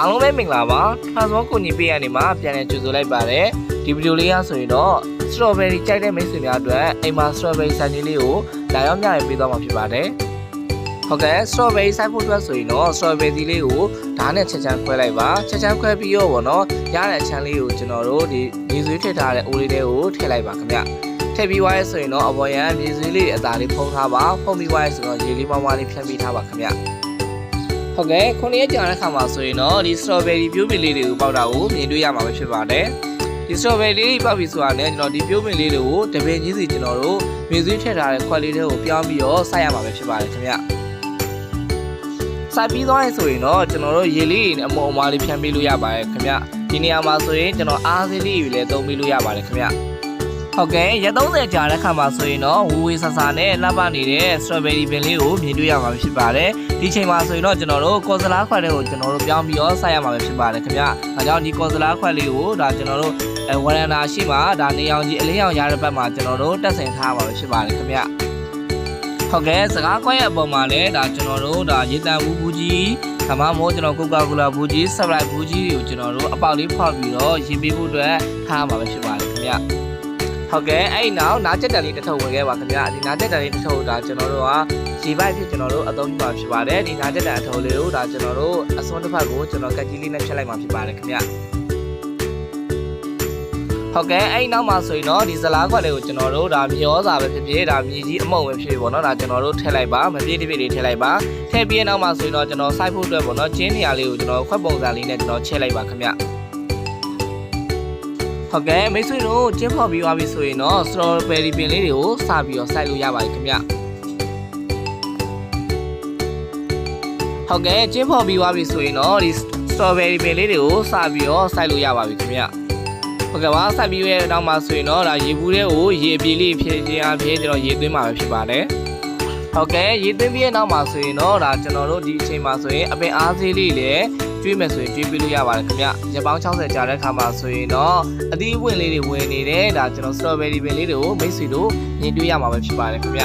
အားလုံးပဲမင်္ဂလာပါ Transform ကိုညီပေးရနေမှာပြန်လည်ကြိုဆိုလိုက်ပါတယ်ဒီဗီဒီယိုလေးရဆိုရင်တော့ strawberry ကြိုက်တဲ့မိတ်ဆွေများအတွက်အိမ်မှာ strawberry ဆိုင်လေးလေးကိုလာရောက်မျှဝေပေးသွားမှာဖြစ်ပါတယ်ဟုတ်ကဲ့ strawberry ဆိုင်ဖို့အတွက်ဆိုရင်တော့ strawberry သီးလေးကိုဓာတ်နဲ့ချက်ချမ်းခွဲလိုက်ပါချက်ချမ်းခွဲပြီးတော့ဗောနော်ရတဲ့အချမ်းလေးကိုကျွန်တော်တို့ဒီမြေဆွေးထည့်ထားတဲ့အိုးလေးတွေကိုထည့်လိုက်ပါခင်ဗျထည့်ပြီးသွားရဲဆိုရင်တော့အပေါ်ရန်မြေဆွေးလေးအသားလေးဖုံးထားပါဖုံးပြီးသွားရဲဆိုတော့ရေလေးမွားမွားလေးဖြန်းပြီးထားပါခင်ဗျ ဟုတ်ကဲ့ခုနှစ်ရက်ကြာတဲ့ခါမှာဆိုရင်တော့ဒီ strawberry ပြိုးပင်လေးတွေကိုပေါက်တာကိုမြင်တွေ့ရမှာပဲဖြစ်ပါတယ်ဒီ strawberry လေးတွေပေါက်ပြီဆိုတာနဲ့ကျွန်တော်ဒီပြိုးပင်လေးတွေကိုတပင်ကြီးစီကျွန်တော်တို့မြေဆွေးထည့်ထားတဲ့ခွက်လေးတွေကိုပြောင်းပြီးတော့စိုက်ရမှာပဲဖြစ်ပါတယ်ခင်ဗျစိုက်ပြီးသွားရင်ဆိုရင်တော့ကျွန်တော်တို့ရေလေးတွေနဲ့အမုံအမွားလေးဖြန်းပေးလို့ရပါတယ်ခင်ဗျဒီနေရာမှာဆိုရင်ကျွန်တော်အားစေးလေးတွေလည်းသုံးပေးလို့ရပါတယ်ခင်ဗျ ဟုတ်ကဲ့ရက်30ကြာတဲ့ခါမှာဆိုရင်တော့ဝူဝေဆာဆာနဲ့လှပနေတဲ့ strawberry ပင်လေးကိုမြင်တွေ့ရမှာဖြစ်ပါတယ်ဒီချိန်မှာဆိုရင်တော့ကျွန်တော်တို့ကော်စလာခွက်တွေကိုကျွန်တော်တို့ပြောင်းပြီးတော့စိုက်ရမှာပဲဖြစ်ပါတယ်ခင်ဗျဒါကြောင့်ဒီကော်စလာခွက်လေးကိုဒါကျွန်တော်တို့အဲဝရန်တာရှိမှာဒါနေအောင်ကြီးအလင်းအောင်ရတဲ့ဘက်မှာကျွန်တော်တို့တက်ဆင်ထားမှာပဲဖြစ်ပါတယ်ခင်ဗျဟုတ်ကဲ့စကားခွက်ရဲ့အပေါ်မှာလည်းဒါကျွန်တော်တို့ဒါရေတံဘူးဘူးကြီးဒါမှမဟုတ်ကျွန်တော်ကိုကာကိုလာဘူးကြီးဆပ်လိုက်ဘူးကြီးတွေကိုကျွန်တော်တို့အပေါက်လေးဖောက်ပြီးတော့ရေးပေးဖို့အတွက်ထားမှာပဲဖြစ်ပါတယ်ခင်ဗျ ဟုတ်ကဲ့အဲ့ဒီနောက်နားချက်တန်လေးတစ်ထုပ်ဝင်ခဲ့ပါခင်ဗျဒီနားချက်တန်လေးတစ်ထုပ်ဒါကျွန်တော်တို့ကရေပိုက်ဖြစ်ကျွန်တော်တို့အသုံးပြုမှာဖြစ်ပါတယ်ဒီနားချက်တန်အထုပ်လေးကိုဒါကျွန်တော်တို့အစွန်းတစ်ဖက်ကိုကျွန်တော်ကတ်ကြီးလေးနဲ့ဖြတ်လိုက်မှာဖြစ်ပါတယ်ခင်ဗျဟုတ်ကဲ့အဲ့ဒီနောက်မှာဆိုရင်တော့ဒီဇလားခွက်လေးကိုကျွန်တော်တို့ဒါမြေဩစာပဲဖြစ်ဖြစ်ဒါမြေကြီးအမုံပဲဖြစ်ဖြစ်ပေါ့နော်ဒါကျွန်တော်တို့ထည့်လိုက်ပါမပြည့်တပြည့်လေးထည့်လိုက်ပါထည့်ပြီးနောက်မှာဆိုရင်တော့ကျွန်တော်စိုက်ဖို့အတွက်ပေါ့နော်ကျင်းနေရာလေးကိုကျွန်တော်ခွက်ပုံစံလေးနဲ့ကျွန်တော်ချက်လိုက်ပါခင်ဗျ ဟုတ်ကဲ့မိတ်ဆွေတို့ကျင်းဖော်ပြီးသွားပြီဆိုရင်တော့ strawberry ပင်လေးတွေကိုစပြီးတော့စိုက်လို့ရပါတယ်ခင်ဗျဟုတ်ကဲ့ကျင်းဖော်ပြီးသွားပြီဆိုရင်တော့ဒီ strawberry ပင်လေးတွေကိုစပြီးတော့စိုက်လို့ရပါပြီခင်ဗျဟုတ်ကဲ့ပါစိုက်ပြီးရဲ့နောက်မှာဆိုရင်တော့ဒါရေဘူးတွေကိုရေပြေလေးဖြည့်ခြင်းအဖြစ်ကျွန်တော်ရေသွင်းမှာပဲဖြစ်ပါတယ်ဟုတ်ကဲ့ရေသွင်းပြီးရဲ့နောက်မှာဆိုရင်တော့ဒါကျွန်တော်တို့ဒီအချိန်မှာဆိုရင်အပင်အားသေးလေးလည်းကျွေးမယ်ဆိုရင်ကျွေးပေးလို့ရပါတယ်ခင်ဗျရက်ပေါင်း60ကြာတဲ့ခါမှာဆိုရင်တော့အသီးဝင်လေးတွေဝင်နေတယ်ဒါကျွန်တော် strawberry ပင်လေးတွေကိုမိတ်ဆွေတို့မြင်တွေ့ရမှာပဲဖြစ်ပါတယ်ခင်ဗျ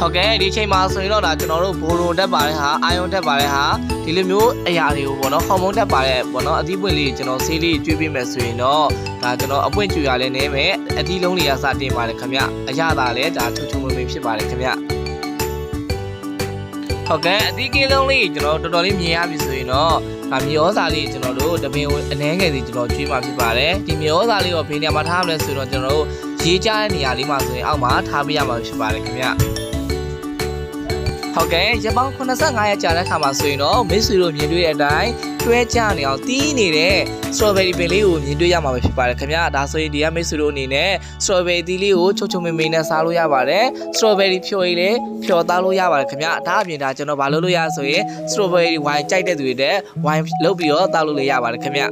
ဟုတ်ကဲ့ဒီချိန်မှာဆိုရင်တော့ဒါကျွန်တော်တို့ဘိုရိုတက်ပါတဲ့ဟာအာယွန်တက်ပါတဲ့ဟာဒီလိုမျိုးအရာတွေကိုပေါ့နော်ဟော်မုန်းတက်ပါတဲ့ပေါ့နော်အသီးပွင့်လေးကျွန်တော်ဆေးလေးကျွေးပေးမယ်ဆိုရင်တော့ဒါကျွန်တော်အပွင့်ကျူရလဲနေမယ်အသီးလုံးတွေကစတင်ပါတယ်ခင်ဗျအရသာလဲဒါထူးထူးမွေ့မွေ့ဖြစ်ပါတယ်ခင်ဗျ ဟုတ်ကဲ့အသီးကင်းလုံးလေးကျွန်တော်တော်တော်လေးမြင်ရပြီဆိုရင်တော့ဒါမြေဩဇာလေးကျွန်တော်တို့တပင်ကိုအနှဲငယ်စီကျွန်တော်ကျွေးမှာဖြစ်ပါတယ်ဒီမြေဩဇာလေးကိုဖေးနေရာမှာထားရမလဲဆိုတော့ကျွန်တော်တို့ရေးကြတဲ့နေရာလေးမှာဆိုရင်အောက်မှာထားပေးရမှာဖြစ်ပါတယ်ခင်ဗျဟုတ်ကဲ့ရပောင်း85ရက်ကြာတဲ့ခါမှာဆိုရင်တော့မိတ်ဆွေတို့မြင်တွေ့တဲ့အတိုင်း တွဲကြနေအောင်တီးနေတဲ့ strawberry ပင်လေးကိုမြင်တွေ့ရမှာပဲဖြစ်ပါတယ်ခင်ဗျာဒါဆိုရင်ဒီကမိတ်ဆွေတို့အနေနဲ့ strawberry သီးလေးကိုချုံချုံမေမေနဲ့စားလို့ရပါတယ် strawberry ဖြော်ရည်လေးဖြော်သားလို့ရပါတယ်ခင်ဗျာဒါအပြင်ဒါကျွန်တော်ဘာလုပ်လို့ရဆိုရင် strawberry wine ကြိုက်တဲ့သူတွေတဲ့ wine လုပ်ပြီးတော့တောက်လို့လည်းရပါတယ်ခင်ဗျာ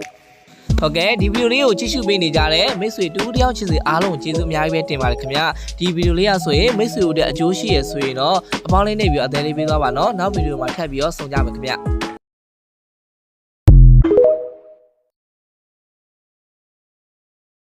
ဟုတ်ကဲ့ဒီဗီဒီယိုလေးကိုကြည့်ရှုပေးနေကြတဲ့မိတ်ဆွေတူတယောက်ချင်းစီအားလုံးကျေးဇူးအများကြီးပဲတင်ပါတယ်ခင်ဗျာဒီဗီဒီယိုလေးရဆိုရင်မိတ်ဆွေတို့တဲ့အကျိုးရှိရဆိုရင်တော့အပေါင်းလေးနေပြီးတော့အသေးလေးပေးသွားပါနော်နောက်ဗီဒီယိုမှာထပ်ပြီးတော့ဆုံကြမယ်ခင်ဗျာ